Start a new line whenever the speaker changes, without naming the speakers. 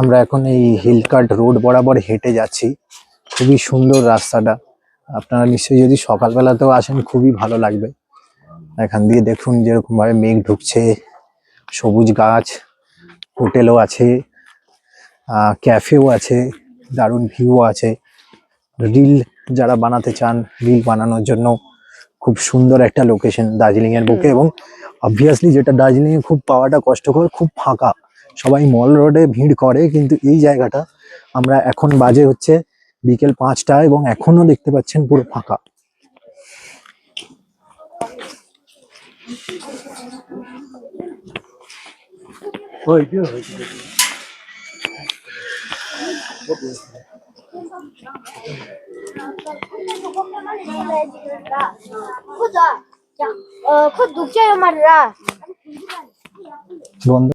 আমরা এখন এই হিল কাট রোড বরাবর হেঁটে যাচ্ছি। খুবই সুন্দর রাস্তাটা। আপনারা নিশ্চয়ই যদি সকালবেলাতেও আসেন, খুবই ভালো লাগবে। এখান দিয়ে দেখুন যেরকমভাবে মেঘ ঢুকছে, সবুজ গাছ, হোটেলও আছে ক্যাফেও আছে, দারুণ ভিউ আছে। রিল যারা বানাতে চান, রিল বানানোর জন্য খুব সুন্দর একটা লোকেশন দার্জিলিং এর বুকে এবং অবভিয়াসলি যেটা দার্জিলিং এ খুব পাওয়াটা কষ্টকর, খুব ফাঁকা। সবাই মল রোডে ভিড় করে কিন্তু এই জায়গাটা আমরা এখন বাজে হচ্ছে বিকেল পাঁচটা এবং এখনও দেখতে পাচ্ছেন পুরো ফাঁকা।
খুব দুঃখ
আমার